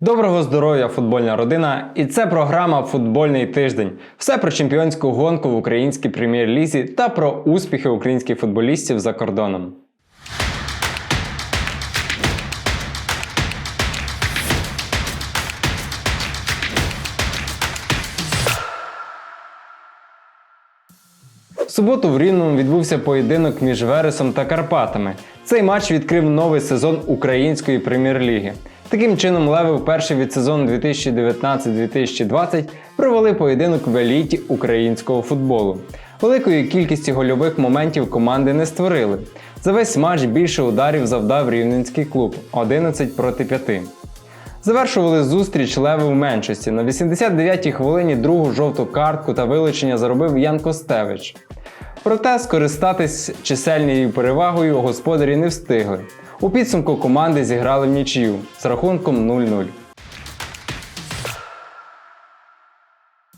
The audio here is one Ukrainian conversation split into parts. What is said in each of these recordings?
Доброго здоров'я, футбольна родина! І це програма Футбольний тиждень. Все про чемпіонську гонку в українській прем'єр-лізі та про успіхи українських футболістів за кордоном. В суботу в Рівному відбувся поєдинок між Вересом та Карпатами. Цей матч відкрив новий сезон української прем'єр-ліги. Таким чином, Леви вперше від сезону 2019-2020 провели поєдинок в еліті українського футболу. Великої кількості гольових моментів команди не створили. За весь матч більше ударів завдав рівненський клуб 11 проти 5. Завершували зустріч Леви в меншості. На 89-й хвилині другу жовту картку та вилучення заробив Ян Костевич. Проте скористатись чисельною перевагою господарі не встигли. У підсумку команди зіграли в нічию з рахунком 0-0.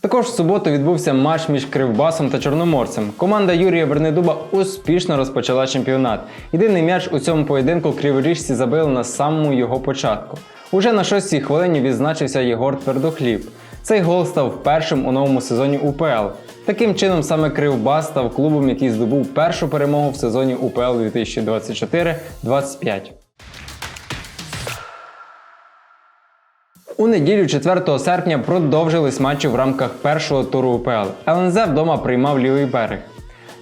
Також в суботу відбувся матч між Кривбасом та Чорноморцем. Команда Юрія Вернедуба успішно розпочала чемпіонат. Єдиний м'яч у цьому поєдинку криворіжці забили на самому його початку. Уже на шостій хвилині відзначився Єгор Твердохліб. Цей гол став першим у новому сезоні УПЛ. Таким чином, саме Кривбас став клубом, який здобув першу перемогу в сезоні УПЛ 2024-25. У неділю 4 серпня продовжились матчі в рамках першого туру УПЛ. ЛНЗ вдома приймав лівий берег.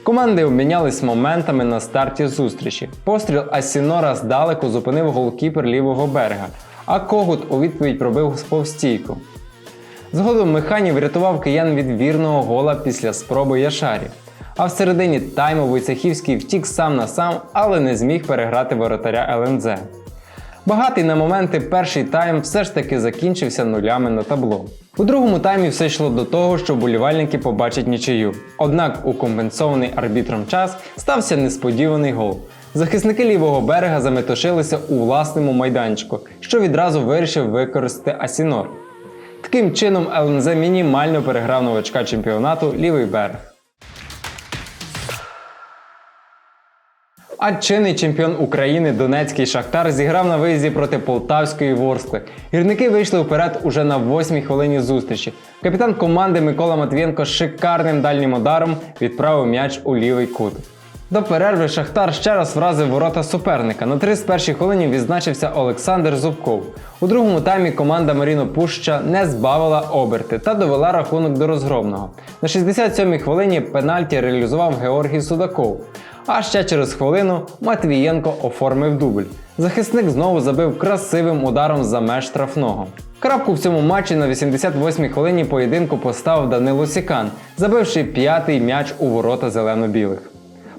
Команди обмінялись моментами на старті зустрічі. Постріл Асінора здалеку зупинив голкіпер лівого берега, а Когут у відповідь пробив повстійку. Згодом Механів врятував киян від вірного гола після спроби Яшарів. А в середині тайму Войцехівський втік сам на сам, але не зміг переграти воротаря ЛНЗ. Багатий на моменти перший тайм все ж таки закінчився нулями на табло. У другому таймі все йшло до того, що болівальники побачать нічию. Однак у компенсований арбітром час стався несподіваний гол. Захисники лівого берега заметушилися у власному майданчику, що відразу вирішив використати Асінор. Таким чином ЛНЗ мінімально переграв новачка чемпіонату лівий берег. А чинний чемпіон України Донецький Шахтар зіграв на виїзді проти Полтавської Ворскли. Гірники вийшли вперед уже на восьмій хвилині зустрічі. Капітан команди Микола Матвієнко шикарним дальнім ударом відправив м'яч у лівий кут. До перерви Шахтар ще раз вразив ворота суперника. На 31-й хвилині відзначився Олександр Зубков. У другому таймі команда Маріно Пуща не збавила оберти та довела рахунок до розгромного. На 67-й хвилині пенальті реалізував Георгій Судаков. А ще через хвилину Матвієнко оформив дубль. Захисник знову забив красивим ударом за меж штрафного. Крапку в цьому матчі на 88-й хвилині поєдинку поставив Данило Сікан, забивши п'ятий м'яч у ворота зелено-білих.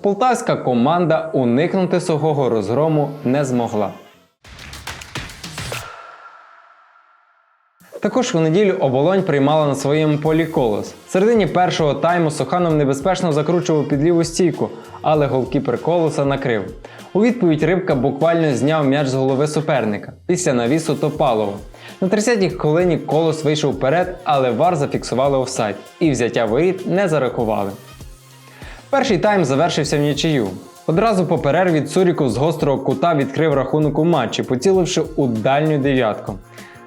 Полтавська команда уникнути сухого розгрому не змогла. Також у неділю оболонь приймала на своєму полі колос. В середині першого тайму Суханов небезпечно закручував під ліву стійку, але голкіпер колоса накрив. У відповідь Рибка буквально зняв м'яч з голови суперника після навісу Топалова. На 30-й хвилині колос вийшов вперед, але вар зафіксували офсайд і взяття воріт не зарахували. Перший тайм завершився в нічию. Одразу по перерві Цуріков з гострого кута відкрив рахунок у матчі, поціливши у дальню дев'ятку.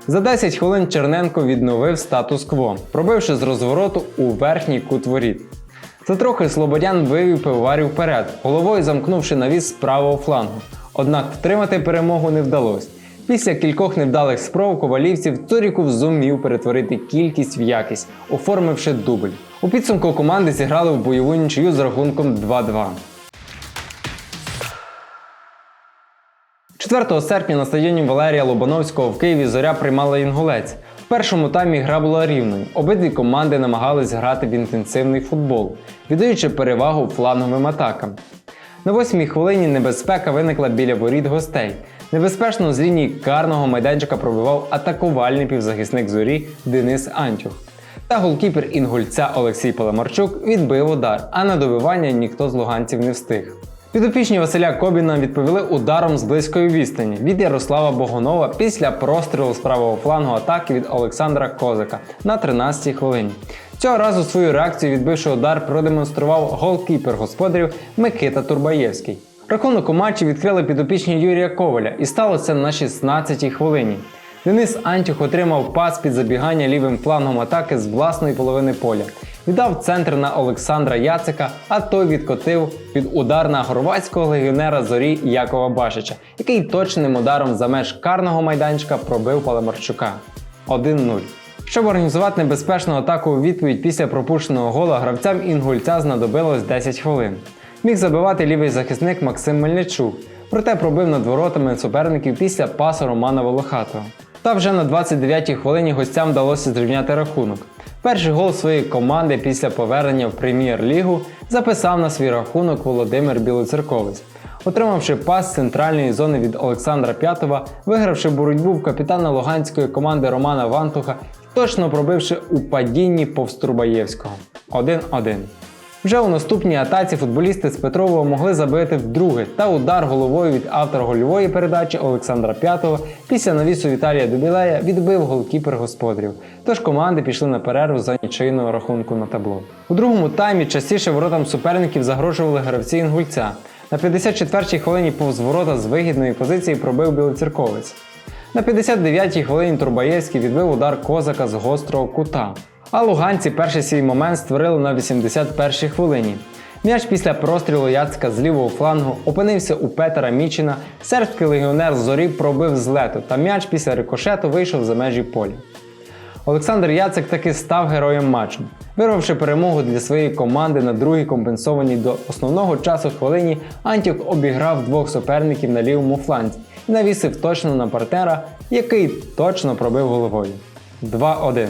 За 10 хвилин Черненко відновив статус-кво, пробивши з розвороту у верхній кут воріт. За трохи Слободян вивів пивоварів вперед, головою замкнувши навіс з правого флангу. Однак втримати перемогу не вдалося. Після кількох невдалих спроб ковалівців Цуріков зумів перетворити кількість в якість, оформивши дубль. У підсумку команди зіграли в бойову нічию з рахунком 2-2. 4 серпня на стадіоні Валерія Лобановського в Києві зоря приймала інгулець. В першому таймі гра була рівною. Обидві команди намагались грати в інтенсивний футбол, віддаючи перевагу фланговим атакам. На восьмій хвилині небезпека виникла біля воріт гостей. Небезпечно з лінії карного майданчика пробивав атакувальний півзахисник зорі Денис Антюх. Та голкіпер інгульця Олексій Паламарчук відбив удар, а на добивання ніхто з луганців не встиг. Підопічні Василя Кобіна відповіли ударом з близької відстані від Ярослава Богонова після прострілу з правого флангу атаки від Олександра Козака на 13-й хвилині. Цього разу свою реакцію відбивши удар продемонстрував голкіпер господарів Микита Турбаєвський. Рахунок у матчі відкрили підопічні Юрія Коваля і сталося на 16-й хвилині. Денис Антюх отримав пас під забігання лівим флангом атаки з власної половини поля. Віддав центр на Олександра Яцика, а той відкотив під удар на хорватського легіонера зорі Якова Башича, який точним ударом за меж карного майданчика пробив Палемарчука. 1-0. Щоб організувати небезпечну атаку у відповідь після пропущеного гола, гравцям інгульця знадобилось 10 хвилин. Міг забивати лівий захисник Максим Мельничук, проте пробив над воротами суперників після пасу Романа Волохатого. Та вже на 29-й хвилині гостям вдалося зрівняти рахунок. Перший гол своєї команди після повернення в прем'єр-лігу записав на свій рахунок Володимир Білоцерковець. Отримавши пас з центральної зони від Олександра П'ятова, вигравши боротьбу в капітана луганської команди Романа Вантуха, точно пробивши у падінні повз Трубаєвського. 1-1. Вже у наступній атаці футболісти з Петрова могли забити вдруге та удар головою від автора гольової передачі Олександра П'ятого після навісу Віталія Дубілея відбив голкіпер господарів. Тож команди пішли на перерву за нічийного рахунку на табло. У другому таймі частіше воротам суперників загрожували гравці інгульця. На 54-й хвилині повз ворота з вигідної позиції пробив білоцерковець. На 59-й хвилині Турбаєвський відбив удар козака з гострого кута. А луганці перший свій момент створили на 81-й хвилині. М'яч після прострілу Яцка з лівого флангу опинився у Петера Мічина, сербський легіонер зорі пробив з лету, та м'яч після рикошету вийшов за межі поля. Олександр Яцик таки став героєм матчу. Вирвавши перемогу для своєї команди на другій компенсованій до основного часу хвилині, Антюк обіграв двох суперників на лівому фланзі і навісив точно на партнера, який точно пробив головою. 2-1.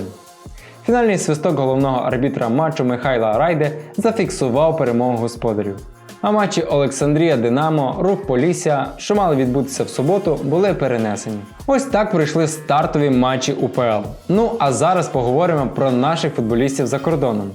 Фінальний свисток головного арбітра матчу Михайла Райде зафіксував перемогу господарів. А матчі Олександрія Динамо, Рух Полісся, що мали відбутися в суботу, були перенесені. Ось так пройшли стартові матчі УПЛ. Ну а зараз поговоримо про наших футболістів за кордоном.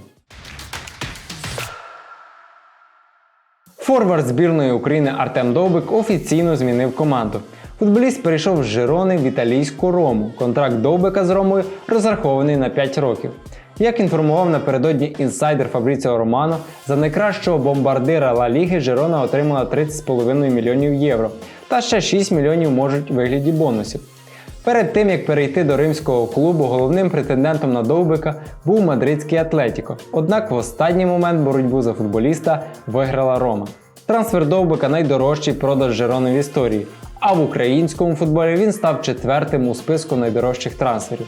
Форвард збірної України Артем Довбик офіційно змінив команду. Футболіст перейшов з Жирони в італійську Рому. Контракт Довбика з Ромою розрахований на 5 років. Як інформував напередодні інсайдер Фабріціо Романо, за найкращого бомбардира Ла Ліги Жирона отримала 30,5 мільйонів євро, та ще 6 мільйонів можуть у вигляді бонусів. Перед тим як перейти до римського клубу, головним претендентом на Довбика був мадридський Атлетіко. Однак в останній момент боротьбу за футболіста виграла Рома. Трансфер Довбика найдорожчий продаж Жирони в історії, а в українському футболі він став четвертим у списку найдорожчих трансферів.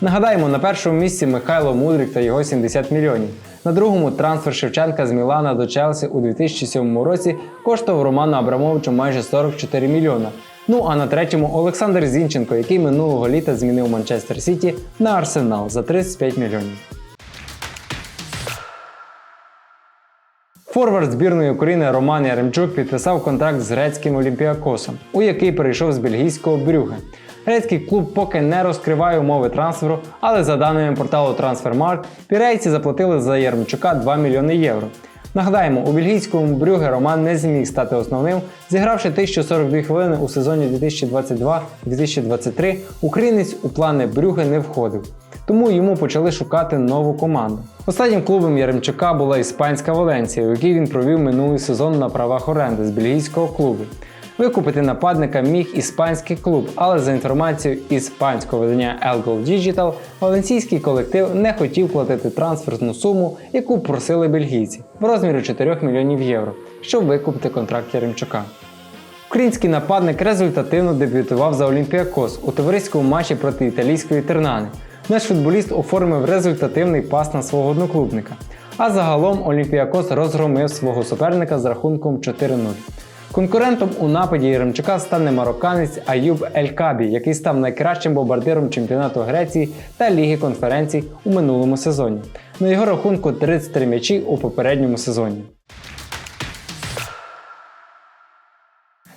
Нагадаємо, на першому місці Михайло Мудрик та його 70 мільйонів. На другому трансфер Шевченка з Мілана до Челсі у 2007 році коштував Роману Абрамовичу майже 44 мільйона. Ну а на третьому Олександр Зінченко, який минулого літа змінив Манчестер Сіті на Арсенал за 35 мільйонів. Форвард збірної України Роман Яремчук підписав контракт з грецьким Олімпіакосом, у який перейшов з бельгійського Брюге. Грецький клуб поки не розкриває умови трансферу, але за даними порталу Transfermarkt, пірейці заплатили за Яремчука 2 мільйони євро. Нагадаємо, у бельгійському Брюге Роман не зміг стати основним, зігравши 1042 хвилини у сезоні 2022-2023, українець у плани Брюге не входив. Тому йому почали шукати нову команду. Останнім клубом Яремчука була іспанська Валенція, у якій він провів минулий сезон на правах оренди з бельгійського клубу. Викупити нападника міг іспанський клуб, але за інформацією іспанського видання El Gol Digital, валенційський колектив не хотів платити трансферну суму, яку просили бельгійці, в розмірі 4 мільйонів євро, щоб викупити контракт Яремчука. Український нападник результативно дебютував за Олімпіакос у товариському матчі проти італійської Тернани. Наш футболіст оформив результативний пас на свого одноклубника. А загалом Олімпіакос розгромив свого суперника з рахунком 4-0. Конкурентом у нападі Яремчука стане марокканець Аюб Ель-Кабі, який став найкращим бомбардиром чемпіонату Греції та Ліги конференцій у минулому сезоні. На його рахунку 33 м'ячі у попередньому сезоні.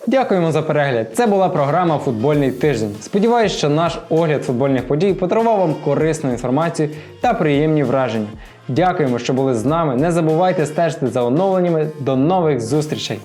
Дякуємо за перегляд. Це була програма Футбольний тиждень. Сподіваюсь, що наш огляд футбольних подій подарував вам корисну інформацію та приємні враження. Дякуємо, що були з нами. Не забувайте стежити за оновленнями. До нових зустрічей!